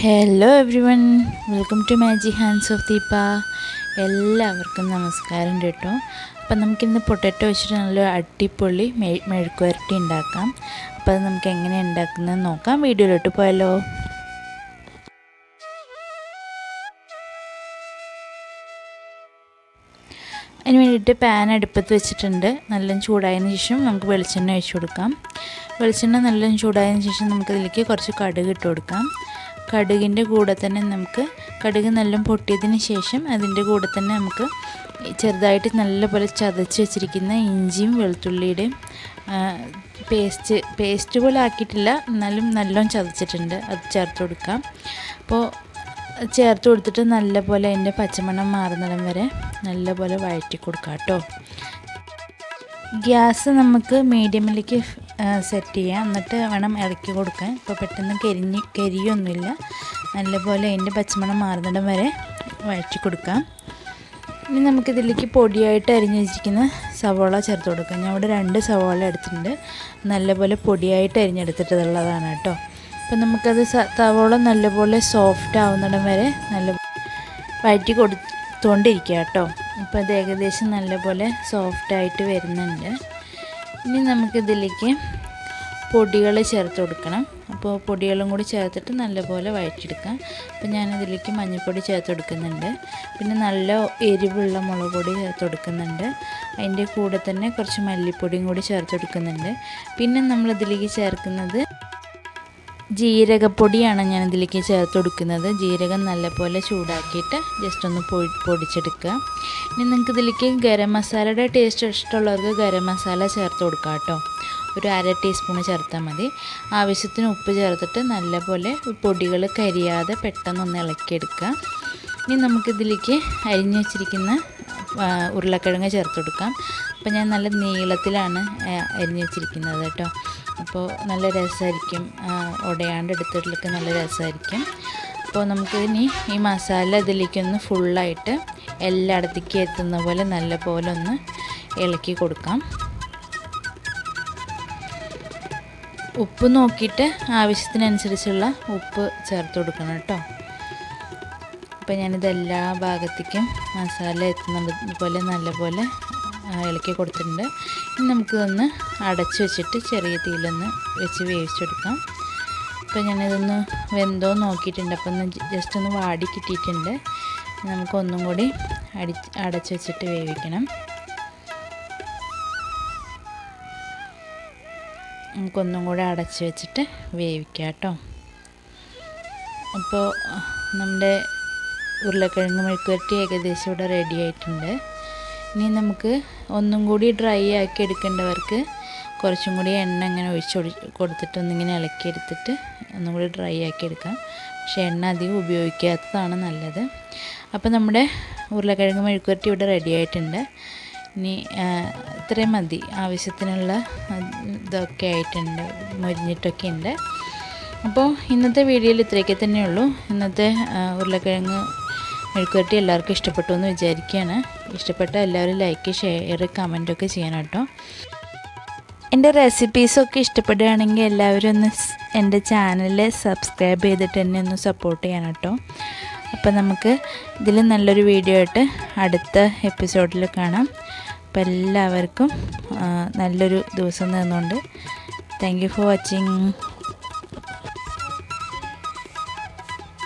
Hello everyone welcome to magic hands of Deepa എല്ലാവർക്കും നമസ്കാരം കേട്ടോ. അപ്പം നമുക്കിന്ന് പൊട്ടറ്റോ വെച്ചിട്ട് നല്ല അടിപൊളി മെ മെഴുക്കുവരട്ടി ഉണ്ടാക്കാം. അപ്പോൾ അത് നമുക്ക് എങ്ങനെ ഉണ്ടാക്കുന്നത് നോക്കാം. വീഡിയോയിലോട്ട് പോയാലോ. അതിന് വേണ്ടിയിട്ട് പാൻ അടുപ്പത്ത് വെച്ചിട്ടുണ്ട്. നല്ല ചൂടായതിന് ശേഷം നമുക്ക് വെളിച്ചെണ്ണ ഒഴിച്ചു കൊടുക്കാം. വെളിച്ചെണ്ണ നല്ല ചൂടായതിന് ശേഷം നമുക്കതിലേക്ക് കുറച്ച് കടുക് ഇട്ട് കൊടുക്കാം. കടുകിന്റെ കൂടെ തന്നെ നമുക്ക് കടുക് നല്ല പൊട്ടിയതിന് ശേഷം അതിന്റെ കൂടെ തന്നെ നമുക്ക് ചെറുതായിട്ട് നല്ലപോലെ ചതച്ച് വെച്ചിരിക്കുന്ന ഇഞ്ചിയും വെളുത്തുള്ളിയുടെയും പേസ്റ്റ് പേസ്റ്റ് പോലെ ആക്കിയിട്ടില്ല എന്നാലും നല്ലോണം ചതച്ചിട്ടുണ്ട്. അത് ചേർത്ത് കൊടുക്കാം. അപ്പോൾ ചേർത്ത് കൊടുത്തിട്ട് നല്ലപോലെ അതിന്റെ പച്ചമണം മാറുന്നിടം വരെ നല്ലപോലെ വഴറ്റി കൊടുക്കാം കേട്ടോ. ഗ്യാസ് നമുക്ക് മീഡിയമിലേക്ക് സെറ്റ് ചെയ്യുക എന്നിട്ട് വേണം ഇറക്കി കൊടുക്കാൻ. ഇപ്പോൾ പെട്ടെന്ന് കരിഞ്ഞ് കരിയൊന്നുമില്ല. നല്ലപോലെ അതിന്റെ പച്ചമണം മാറുന്നിടം വരെ വഴറ്റി കൊടുക്കാം. ഇനി നമുക്കിതിലേക്ക് പൊടിയായിട്ട് അരിഞ്ഞു വെച്ചിരിക്കുന്ന സവോള ചേർത്ത് കൊടുക്കാം. ഞാൻ ഇവിടെ രണ്ട് സവോള എടുത്തിട്ടുണ്ട്. നല്ലപോലെ പൊടിയായിട്ട് അരിഞ്ഞെടുത്തിട്ടുള്ളതാണ് കേട്ടോ. അപ്പം നമുക്കത് സവോള നല്ലപോലെ സോഫ്റ്റ് ആവുന്നിടം വരെ നല്ല വഴറ്റി കൊടുത്തുകൊണ്ടിരിക്കുക കേട്ടോ. അപ്പോൾ അത് ഏകദേശം നല്ലപോലെ സോഫ്റ്റായിട്ട് വരുന്നുണ്ട്. ഇനി നമുക്കിതിലേക്ക് പൊടികൾ ചേർത്ത് കൊടുക്കണം. അപ്പോൾ പൊടികളും കൂടി ചേർത്തിട്ട് നല്ലപോലെ വഴറ്റിയെടുക്കാം. അപ്പോൾ ഞാനതിലേക്ക് മഞ്ഞൾപ്പൊടി ചേർത്ത് കൊടുക്കുന്നുണ്ട്. പിന്നെ നല്ല എരിവുള്ള മുളക് പൊടി ചേർത്ത് കൊടുക്കുന്നുണ്ട്. അതിന്റെ കൂടെ തന്നെ കുറച്ച് മല്ലിപ്പൊടിയും കൂടി ചേർത്ത് കൊടുക്കുന്നുണ്ട്. പിന്നെ നമ്മളിതിലേക്ക് ചേർക്കുന്നത് ജീരകപ്പൊടിയാണ് ഞാൻ ഇതിലേക്ക് ചേർത്ത് കൊടുക്കുന്നത്. ജീരകം നല്ലപോലെ ചൂടാക്കിയിട്ട് ജസ്റ്റ് ഒന്ന് പൊടി പൊടിച്ചെടുക്കുക. ഇനി നിങ്ങൾക്ക് ഇതിലേക്ക് ഗരം മസാലയുടെ ടേസ്റ്റ് ഇഷ്ടമുള്ളവർക്ക് ഗരം മസാല ചേർത്ത് കൊടുക്കാം കേട്ടോ. ഒരു അര ടീസ്പൂൺ ചേർത്താൽ മതി. ആവശ്യത്തിന് ഉപ്പ് ചേർത്തിട്ട് നല്ലപോലെ പൊടികൾ കരിയാതെ പെട്ടെന്നൊന്ന് ഇളക്കിയെടുക്കുക. ഇനി നമുക്കിതിലേക്ക് അരിഞ്ഞു വെച്ചിരിക്കുന്ന ഉരുളക്കിഴങ്ങ് ചേർത്ത് കൊടുക്കാം. അപ്പോൾ ഞാൻ നല്ല നീളത്തിലാണ് അരിഞ്ഞു വെച്ചിരിക്കുന്നത് കേട്ടോ. അപ്പോൾ നല്ല രസമായിരിക്കും ഉടയാണ്ട് എടുത്തിട്ടൊക്കെ നല്ല രസമായിരിക്കും. അപ്പോൾ നമുക്ക് ഇനി ഈ മസാല ഇതിലേക്കൊന്ന് ഫുള്ളായിട്ട് എല്ലായിടത്തേക്കും എത്തുന്ന പോലെ നല്ല പോലെ ഒന്ന് ഇളക്കി കൊടുക്കാം. ഉപ്പ് നോക്കിയിട്ട് ആവശ്യത്തിനനുസരിച്ചുള്ള ഉപ്പ് ചേർത്ത് കൊടുക്കണം കേട്ടോ. അപ്പം ഞാനിത് എല്ലാ ഭാഗത്തേക്കും മസാല എത്തുന്നത് പോലെ നല്ലപോലെ ഇളക്കി കൊടുത്തിട്ടുണ്ട്. ഇനി നമുക്കിതൊന്ന് അടച്ച് വെച്ചിട്ട് ചെറിയ തീയിലൊന്ന് വെച്ച് വേവിച്ചെടുക്കാം. അപ്പോൾ ഞാനിതൊന്ന് വെന്തോ നോക്കിയിട്ടുണ്ട്. അപ്പോൾ ഒന്ന് ജസ്റ്റ് ഒന്ന് വാടി കിട്ടിയിട്ടുണ്ട്. നമുക്കൊന്നും കൂടി അടി അടച്ച് വെച്ചിട്ട് വേവിക്കണം. നമുക്കൊന്നും കൂടെ അടച്ച് വെച്ചിട്ട് വേവിക്കാം കേട്ടോ. അപ്പോൾ നമ്മുടെ ഉരുളക്കിഴങ്ങ് മെഴുക്കുവരട്ടി ഏകദേശം ഇവിടെ റെഡി ആയിട്ടുണ്ട്. ഇനി നമുക്ക് ഒന്നും കൂടി ഡ്രൈ ആക്കി എടുക്കേണ്ടവർക്ക് കുറച്ചും കൂടി എണ്ണ ഇങ്ങനെ ഒഴിച്ച് കൊടുത്തിട്ട് ഒന്നിങ്ങനെ ഇളക്കി എടുത്തിട്ട് ഒന്നും കൂടി ഡ്രൈ ആക്കി എടുക്കാം. പക്ഷേ എണ്ണ അധികം ഉപയോഗിക്കാത്തതാണ് നല്ലത്. അപ്പോൾ നമ്മുടെ ഉരുളക്കിഴങ്ങ് മെഴുക്കുവരട്ടി ഇവിടെ റെഡി ആയിട്ടുണ്ട്. ഇനി ഇത്രയും മതി. ആവശ്യത്തിനുള്ള ഇതൊക്കെ ആയിട്ടുണ്ട് മുരിഞ്ഞിട്ടൊക്കെ ഉണ്ട്. അപ്പോൾ ഇന്നത്തെ വീഡിയോയിൽ ഇത്രയൊക്കെ തന്നെയുള്ളൂ ഇന്നത്തെ ഉരുളക്കിഴങ്ങ് മെഴുക്കുവരട്ടി എല്ലാവർക്കും ഇഷ്ടപ്പെട്ടു എന്ന് വിചാരിക്കുകയാണ്. ഇഷ്ടപ്പെട്ട എല്ലാവരും ലൈക്ക് ഷെയർ കമന്റൊക്കെ ചെയ്യണം കേട്ടോ. എന്റെ റെസിപ്പീസൊക്കെ ഇഷ്ടപ്പെടുകയാണെങ്കിൽ എല്ലാവരും ഒന്ന് എന്റെ ചാനൽ സബ്സ്ക്രൈബ് ചെയ്തിട്ട് എന്നെ ഒന്ന് സപ്പോർട്ട് ചെയ്യണം കേട്ടോ. അപ്പോൾ നമുക്ക് ഇതിൽ നല്ലൊരു വീഡിയോ ആയിട്ട് അടുത്ത എപ്പിസോഡിൽ കാണാം. അപ്പോൾ എല്ലാവർക്കും നല്ലൊരു ദിവസം നിന്നുകൊണ്ട് താങ്ക് യു ഫോർ വാച്ചിങ്